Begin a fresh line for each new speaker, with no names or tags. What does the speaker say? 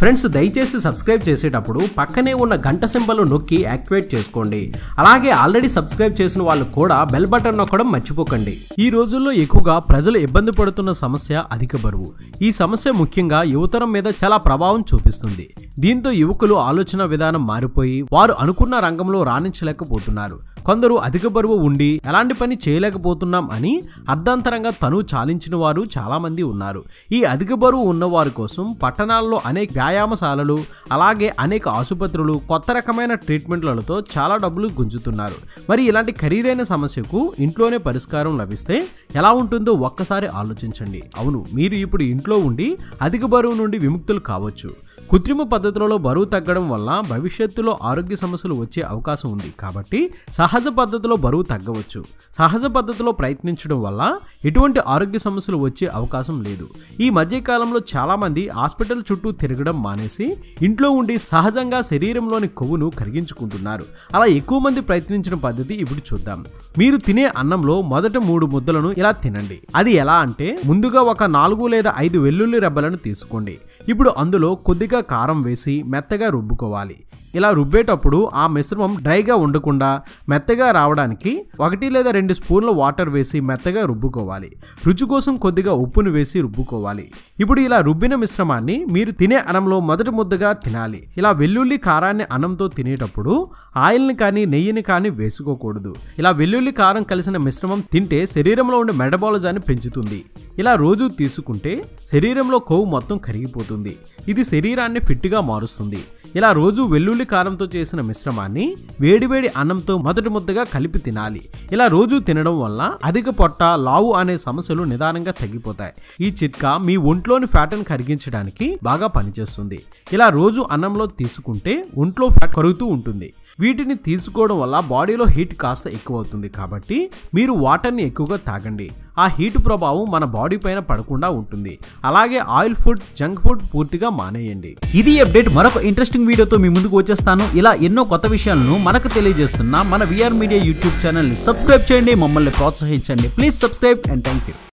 Friends దయచేసి subscribe చేసేటప్పుడు పక్కనే ఉన్న గంట సింబల్ నొక్కి యాక్టివేట్ చేసుకోండి. అలాగే ఆల్రెడీ సబ్స్క్రైబ్ చేసిన వాళ్ళు కూడా బెల్ బటన్ నొక్కడం మర్చిపోకండి. ఈ రోజుల్లో ఎక్కువగా ప్రజలు ఇబ్బంది పడుతున్న సమస్య అధిక బరువు. ఈ సమస్య ముఖ్యంగా యువతరం మీద చాలా ప్రభావం చూపిస్తుంది. దీంతో యువకులు ఆలోచన విధానం మారిపోయి వారు అనుకున్న రంగంలో రాణించలేకపోతున్నారు. కొందరు అధిక బరువు ఉండి ఎలాంటి పని చేయలేకపోతున్నాం అని అర్ధాంతరంగా తను చాలించిన వారు చాలామంది ఉన్నారు. ఈ అధిక బరువు ఉన్నవారి కోసం పట్టణాల్లో అనేక వ్యాయామశాలలు అలాగే అనేక ఆసుపత్రులు కొత్త రకమైన ట్రీట్మెంట్లతో చాలా డబ్బులు గుంజుతున్నారు. మరి ఇలాంటి ఖరీదైన సమస్యకు ఇంట్లోనే పరిష్కారం లభిస్తే ఎలా ఉంటుందో ఒక్కసారి ఆలోచించండి. అవును మీరు ఇప్పుడు ఇంట్లో ఉండి అధిక బరువు నుండి విముక్తులు కావచ్చు. కృత్రిమ పద్ధతులలో బరువు తగ్గడం వల్ల భవిష్యత్తులో ఆరోగ్య సమస్యలు వచ్చే అవకాశం ఉంది. కాబట్టి సహజ పద్ధతిలో బరువు తగ్గవచ్చు. సహజ పద్ధతిలో ప్రయత్నించడం వల్ల ఎటువంటి ఆరోగ్య సమస్యలు వచ్చే అవకాశం లేదు. ఈ మధ్యకాలంలో చాలామంది హాస్పిటల్ చుట్టూ తిరగడం మానేసి ఇంట్లో ఉండి సహజంగా శరీరంలోని కొవ్వును కరిగించుకుంటున్నారు. అలా ఎక్కువ మంది ప్రయత్నించిన పద్ధతి ఇప్పుడు చూద్దాం. మీరు తినే అన్నంలో మొదట మూడు ముద్దలను ఇలా తినండి. అది ఎలా అంటే ముందుగా ఒక నాలుగు లేదా ఐదు వెల్లుల్లి రెబ్బలను తీసుకోండి. ఇప్పుడు అందులో కొద్దిగా కారం వేసి మెత్తగా రుబ్బుకోవాలి. ఇలా రుబ్బేటప్పుడు ఆ మిశ్రమం డ్రైగా ఉండకుండా మెత్తగా రావడానికి ఒకటి లేదా రెండు స్పూన్ల వాటర్ వేసి మెత్తగా రుబ్బుకోవాలి. రుచి కోసం కొద్దిగా ఉప్పును వేసి రుబ్బుకోవాలి. ఇప్పుడు ఇలా రుబ్బిన మిశ్రమాన్ని మీరు తినే అన్నంలో మొదటి ముద్దగా తినాలి. ఇలా వెల్లుల్లి కారాన్ని అన్నంతో తినేటప్పుడు ఆయిల్ని కానీ నెయ్యిని కానీ వేసుకోకూడదు. ఇలా వెల్లుల్లి కారం కలిసిన మిశ్రమం తింటే శరీరంలో ఉండే మెటబాలజాన్ని పెంచుతుంది. ఇలా రోజు తీసుకుంటే శరీరంలో కొవ్వు మొత్తం కరిగిపోతుంది. ఇది శరీరాన్ని ఫిట్గా మారుస్తుంది. ఇలా రోజు వెల్లుల్లి కారంతో చేసిన మిశ్రమాన్ని వేడివేడి అన్నంతో మొదటి ముద్దగా కలిపి తినాలి. ఇలా రోజు తినడం వల్ల అధిక పొట్ట లావు అనే సమస్యలు నిదానంగా తగ్గిపోతాయి. ఈ చిట్కా మీ ఒంట్లోని ఫ్యాట్ను కరిగించడానికి బాగా పనిచేస్తుంది. ఇలా రోజు అన్నంలో తీసుకుంటే ఒంట్లో ఫ్యాట్ కరుగుతూ ఉంటుంది. వీటిని తీసుకోవడం వల్ల బాడీలో హీట్ కాస్త ఎక్కువ అవుతుంది కాబట్టి మీరు వాటర్ని ఎక్కువగా తాగండి. ఆ హీట్ ప్రభావం మన బాడీ పైన పడకుండా ఉంటుంది. అలాగే ఆయిల్ ఫుడ్ జంక్ ఫుడ్ పూర్తిగా మానేయండి.
ఇది అప్డేట్. మరొక ఇంట్రెస్టింగ్ వీడియోతో మీ ముందుకు వచ్చేస్తాను. ఇలా ఎన్నో కొత్త విషయాలను మనకు తెలియజేస్తున్న మన విఆర్ మీడియా యూట్యూబ్ ఛానల్ని సబ్స్క్రైబ్ చేయండి. మమ్మల్ని ప్రోత్సహించండి. Please subscribe and thank you